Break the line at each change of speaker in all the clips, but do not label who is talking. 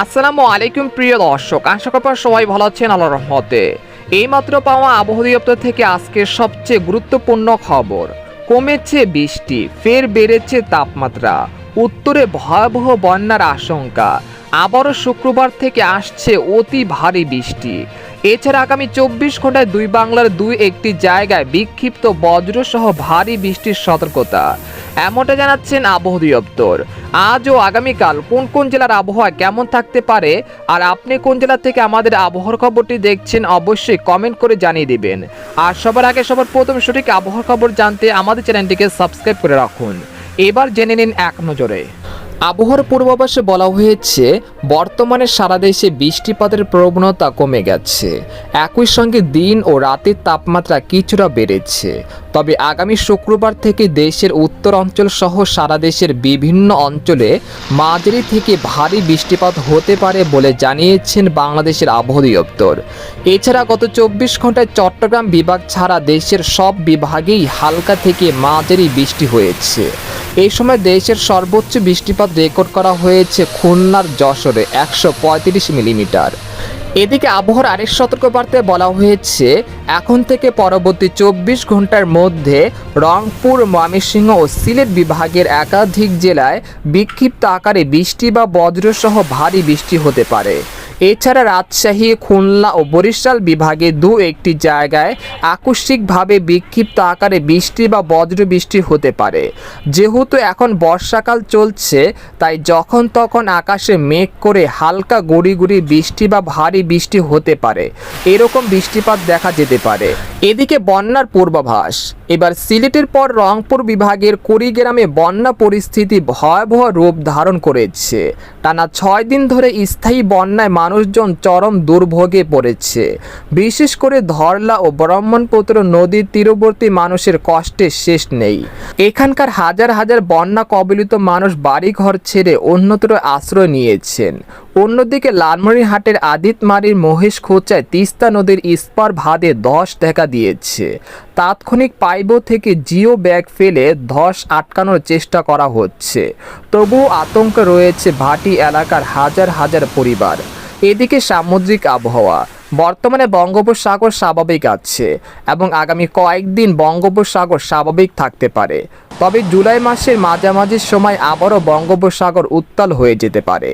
আসসালামু আলাইকুম প্রিয় দর্শক, আশা করি সবাই ভালো আছেন আল্লাহ রহমতে। এইমাত্র পাওয়া আবহাওয়া দপ্তর থেকে আজকের সবচেয়ে গুরুত্বপূর্ণ খবর, কমেছে বৃষ্টি, ফের বেড়েছে তাপমাত্রা, উত্তরে ভয়াবহ বন্যার আশঙ্কা। আবারও শুক্রবার থেকে আসছে অতি ভারী বৃষ্টি। এছাড়া আগামী চব্বিশ ঘন্টায় দুই বাংলার দুই একটি জায়গায় বিক্ষিপ্ত বজ্রসহ ভারী বৃষ্টির সতর্কতা। এমনটা জানাচ্ছেন আবহাওয়া দপ্তর। আজ ও আগামীকাল কোন কোন জেলার আবহাওয়া কেমন থাকতে পারে আর আপনি কোন জেলা থেকে আমাদের আবহাওয়ার খবরটি দেখছেন অবশ্যই কমেন্ট করে জানিয়ে দিবেন। আর সবার আগে সবার প্রথম সঠিক আবহাওয়ার খবর জানতে আমাদের চ্যানেলটিকে সাবস্ক্রাইব করে রাখুন। এবার জেনে নিন এক নজরে। আবহাওয়ার পূর্বাভাসে বলা হয়েছে, বর্তমানে সারা দেশে বৃষ্টিপাতের প্রবণতা কমে গেছে। একই সঙ্গে দিন ও রাতের তাপমাত্রা কিছুটা বেড়েছে। তবে আগামী শুক্রবার থেকে দেশের উত্তর অঞ্চল সহ সারা দেশের বিভিন্ন অঞ্চলে মাঝারি থেকে ভারী বৃষ্টিপাত হতে পারে বলে জানিয়েছেন বাংলাদেশের আবহাওয়া দপ্তর। এছাড়া গত চব্বিশ ঘন্টায় চট্টগ্রাম বিভাগ ছাড়া দেশের সব বিভাগেই হালকা থেকে মাঝারি বৃষ্টি হয়েছে। এই সময় দেশের সর্বোচ্চ বৃষ্টিপাত রেকর্ড করা হয়েছে খুলনার যশোরে একশো পঁয়ত্রিশ মিলিমিটার। এদিকে আবহাওয়ার আরেক সতর্কবার্তায় বলা হয়েছে, এখন থেকে পরবর্তী চব্বিশ ঘণ্টার মধ্যে রংপুর, ময়মনসিংহ ও সিলেট বিভাগের একাধিক জেলায় বিক্ষিপ্ত আকারে বৃষ্টি বা বজ্রসহ ভারী বৃষ্টি হতে পারে। এছাড়া রাজশাহী, খুলনা ও বরিশাল বিভাগে দু একটি জায়গায় আকস্মিকভাবে বিক্ষিপ্ত আকারে বৃষ্টি বা বজ্র বৃষ্টি হতে পারে। যেহেতু এখন বর্ষাকাল চলছে, তাই যখন তখন আকাশে মেঘ করে হালকা গুড়ি গুড়ি বৃষ্টি বা ভারী বৃষ্টি হতে পারে। এরকম বৃষ্টিপাত দেখা যেতে পারে। এদিকে বন্যার পূর্বাভাস। এবার সিলেটের পর রংপুর বিভাগের কুড়িগ্রামে বন্যা পরিস্থিতি ভয়াবহ রূপ ধারণ করেছে। টানা ছয় দিন ধরে স্থায়ী বন্যায় মানুষজন চরম দুর্ভোগে পড়েছে। বিশেষ করে ধরলা ও ব্রহ্মণপুত্র নদীর তীরবর্তী মানুষের কষ্টের শেষ নেই। এখানকার হাজার হাজার বন্যা কবলিত মানুষ বাড়িঘর ছেড়ে অন্যত্র আশ্রয় নিয়েছেন। অন্যদিকে লালমনিরহাটের আদিতমারির মহেশ খোঁচায় তিস্তা নদীর ইস্পার ভাদে ধস দেখা দিয়েছে। তাৎক্ষণিক পাইব থেকে জিও ব্যাগ ফেলে ধস আটকানোর চেষ্টা করা হচ্ছে। তবুও আতঙ্ক রয়েছে ভাটি এলাকার হাজার হাজার পরিবার। এদিকে সামুদ্রিক আবহাওয়া। বর্তমানে বঙ্গোপসাগর স্বাভাবিক আছে এবং আগামী কয়েকদিন বঙ্গোপসাগর স্বাভাবিক থাকতে পারে। তবে জুলাই মাসের মাঝামাঝি সময় আবারও বঙ্গোপসাগর উত্তাল হয়ে যেতে পারে।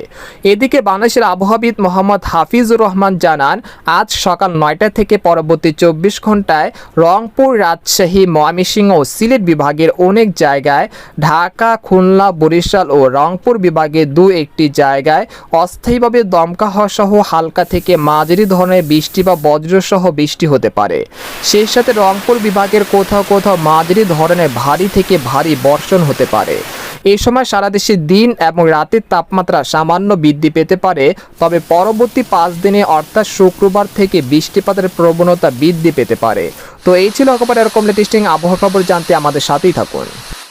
এদিকে বাংলাদেশের আবহাওয়াবিদ মোহাম্মদ হাফিজুর রহমান জানান, আজ সকাল নয়টা থেকে পরবর্তী চব্বিশ ঘন্টায় রংপুর, রাজশাহী, ময়মনসিংহ ও সিলেট বিভাগের অনেক জায়গায় ঢাকা, খুলনা, বরিশাল ও রংপুর বিভাগের দু, একটি জায়গায় অস্থায়ীভাবে দমকা হওয়া সহ হালকা থেকে মাঝারি ধরনের বৃষ্টি বা বজ্রসহ বৃষ্টি হতে পারে। সেই সাথে রংপুর বিভাগের কোথাও কোথাও মাঝারি ধরনের ভারী থেকে ভারী বর্ষণ হতে পারে। এ সময় সারা দেশে দিন এবং রাতের তাপমাত্রা সামান্য বৃদ্ধি পেতে পারে, তবে পরবর্তী পাঁচ দিনে অর্থাৎ শুক্রবার থেকে বৃষ্টিপাতের প্রবণতা বৃদ্ধি পেতে পারে। তো এই ছিল একেবারে এরকম লেটেস্টিং আবহাওয়া খবর, জানতে আমাদের সাথেই থাকুন।